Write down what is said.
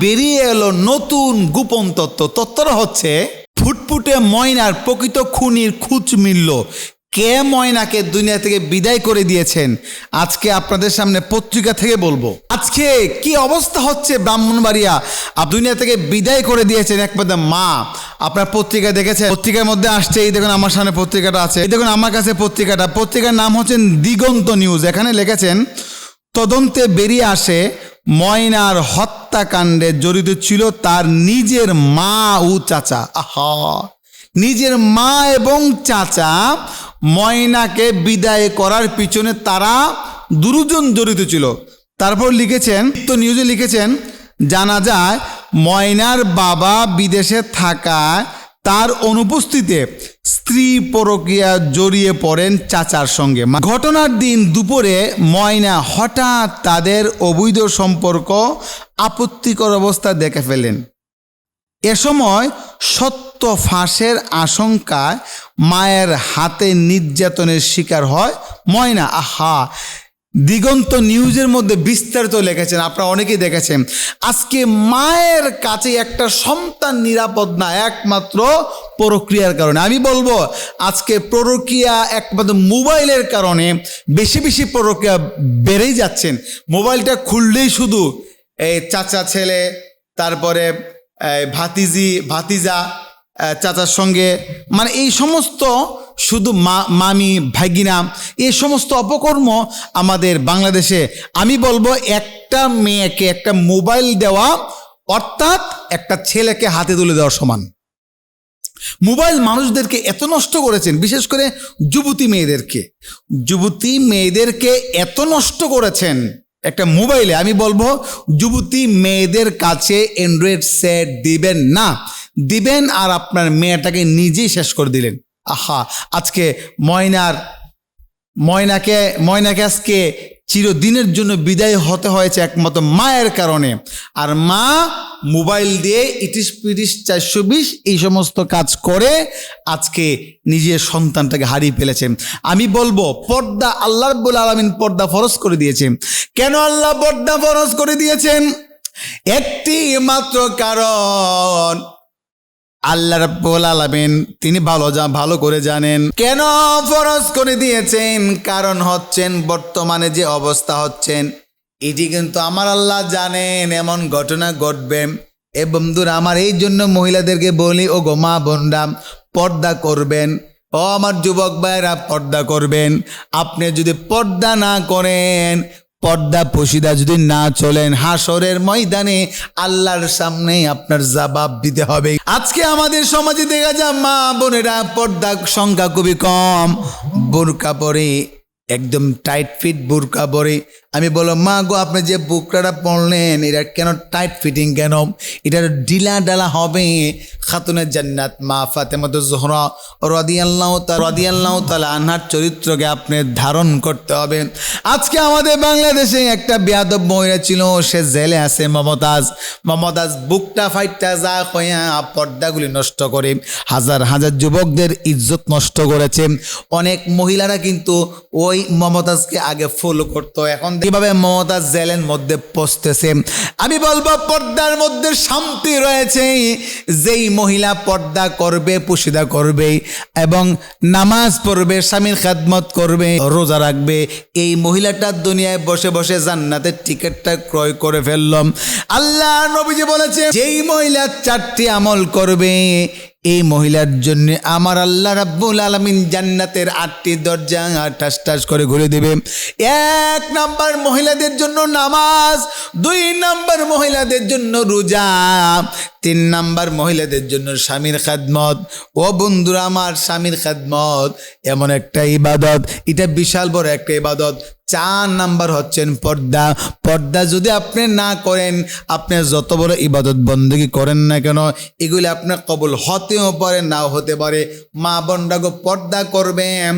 বেরিয়ে এলো নতুন গোপন তত্ত্ব। তত্ত্বটা হচ্ছে, ফুটফুটে ময়নার প্রকৃত খুনির খুঁজ মিলল। কে ময়নাকে দুনিয়া থেকে বিদায় করে দিয়েছেন? আজকে আপনাদের সামনে পত্রিকা থেকে বলব। আজকে কি অবস্থা হচ্ছে ব্রাহ্মণবাড়িয়া? আপ দুনিয়া থেকে বিদায় করে দিয়েছেন একমাত্র মা। আপনার পত্রিকা দেখেছেন? পত্রিকার মধ্যে আসছে, এই দেখুন আমার সামনে পত্রিকাটা আছে। এই দেখুন আমার কাছে পত্রিকাটা। পত্রিকার নাম হচ্ছেন দিগন্ত নিউজ। এখানে লিখেছেন, তদন্তে বেরিয়ে আসে ময়নার হত্যাকাণ্ডে জড়িত ছিল তার নিজের মা ও চাচা। আহা! নিজের মা এবং চাচা ময়নাকে বিদায় করার পিছনে তারা দুজন জড়িত ছিল। তারপর লিখেছেন তো নিউজে লিখেছেন, জানা যায় ময়নার বাবা বিদেশে থাকায় তার অনুপস্থিতিতে স্ত্রী পরকীয়া জড়িয়ে পড়েন চাচার সঙ্গে। ঘটনার দিন দুপুরে ময়না হঠাৎ তাদের অবৈধ সম্পর্ক, আপত্তিকর অবস্থা দেখে ফেলেন। এ সময় সত্য ফাঁসের আশঙ্কায় মায়ের হাতে নির্যাতনের শিকার হয় ময়না। আহা! দিগন্ত নিউজের মধ্যে বিস্তারিত লিখেছেন, আপনারা অনেকেই দেখেছেন। আজকে মায়ের কাছে একটা সন্তান নিরাপদ না, একমাত্র প্রক্রিয়ার কারণে। আমি বলব, আজকে প্রক্রিয়া একমাত্র মোবাইলের কারণে বেশি বেশি প্রক্রিয়া বেড়েই যাচ্ছেন। মোবাইলটা খুললেই শুধু এই চাচা ছেলে, তারপরে ভাতিজি, ভাতিজা চাচার সঙ্গে মানে এই সমস্ত শুধু মা, মামি, ভাগিনা এই সমস্ত অপকর্ম আমাদের বাংলাদেশে, আমি বলব একটা মেয়েকে একটা মোবাইল দেওয়া, অর্থাৎ একটা ছেলেকে হাতে তুলে দেওয়ার সমান। মোবাইল মানুষদেরকে এত নষ্ট করেছেন, বিশেষ করে যুবতী মেয়েদেরকে। যুবতী মেয়েদেরকে এত নষ্ট করেছেন একটা মোবাইলে, আমি বলব যুবতী মেয়েদের কাছে অ্যান্ড্রয়েড সেট দিবেন না। দিবেন আর আপনার মেয়েটাকে নিজেই শেষ করে দিলেন। আহা, আজকে ময়নার, ময়নাকে ময়নাকে আজকে চিরদিনের জন্য বিদায় হতে হয়েছে একমাত্র মায়ের কারণে। আর মা মোবাইল দিয়ে ইটিশ পিটিশ চারশো বিশ এই সমস্ত কাজ করে আজকে নিজের সন্তানটাকে হারিয়ে ফেলেছেন আমি বলব, পর্দা আল্লাহ রব্বুল আলমিন পর্দা ফরজ করে দিয়েছেন। কেন আল্লাহ পর্দা ফরজ করে দিয়েছেন? একটি মাত্র কারণ। আল্লাহ রাব্বুল আলামিন, তিনি ভালো যা ভালো করে জানেন। কেন ফরজ করে দিয়েছেন? কারণ হচ্ছেন, বর্তমানে যে অবস্থা হচ্ছেন, এটি কিন্তু আমার আল্লাহ জানেন, এমন ঘটনা ঘটবে। এ বন্ধুরা, আমার এই জন্য মহিলাদেরকে বলি ও গো মা বোনরা, পর্দা করবেন। ও আমার যুবক ভাইরা পর্দা করবেন। আপনি যদি পর্দা না করেন পর্দা পশিদা যদি না চলেন হাসরের ময়দানে আল্লাহর সামনে আপনার জবাব দিতে হবে। আজকে আমাদের সমাজে দেখা যায়, মা বোনেরা পর্দা সংখ্যা খুবই কম। বোরকা পরে, একদম টাইট ফিট বোরকা পরে আমি বলো মা গো, আপনি যে বুকরাটা পড়লেন, এটা কেন টাইট ফিটিং কেন? এটা ঢিলা ডালা হবে। খাতুনের জান্নাত, মা ফাতেমত জোহরা রদিয়াল্লাহ রদিয়াল্লাহ তালা আনহার চরিত্রকে আপনি ধারণ করতে হবে। আজকে আমাদের বাংলাদেশে একটা বেয়াদব মহিলা ছিল, সে জেলে আছে মমতাজ। মমতাজ বুকটা ফাইটটা যা হইয়া পর্দাগুলি নষ্ট করে, হাজার হাজার যুবকদের ইজ্জত নষ্ট করেছে। অনেক মহিলারা কিন্তু ওই মমতাজকে আগে ফলো করতো। এখন কীভাবে মমতাজ জেলের মধ্যে পচতেছে আমি বলব, পর্দার মধ্যে শান্তি রয়েছে। যেই মহিলা পর্দা করবে, পুশিদা করবে এবং নামাজ পড়বে, স্বামীর খেদমত করবে, রোজা রাখবে, এই মহিলাটা দুনিয়ায় বসে বসে জান্নাতের টিকিটটা ক্রয় করে ফেললাম আল্লাহ নবীজি বলেছে, যেই মহিলা চারটি আমল করবে এই মহিলার জন্য আমার আল্লাহ রাব্বুল আলমিন জান্নাতের আটটি দরজা ঠাস ঠাস করে ঘুরে দেবে। এক নাম্বার মহিলাদের জন্য নামাজ, দুই নাম্বার মহিলাদের জন্য রোজা তিন নাম্বার মহিলাদের জন্য স্বামীর খাদমত। ও বন্ধুরা, আমার স্বামীর খাদমত, এমন একটা ইবাদত। এটা বিশাল বড় একটা ইবাদত। চার নাম্বার হচ্ছেন পর্দা। পর্দা যদি আপনি না করেন, আপনি যত বড় ইবাদত বন্দী করেন না কেন, এগুলি আপনার কবল হতেও পারে, নাও হতে পারে। মা বোনরা গো, পর্দা করবেন।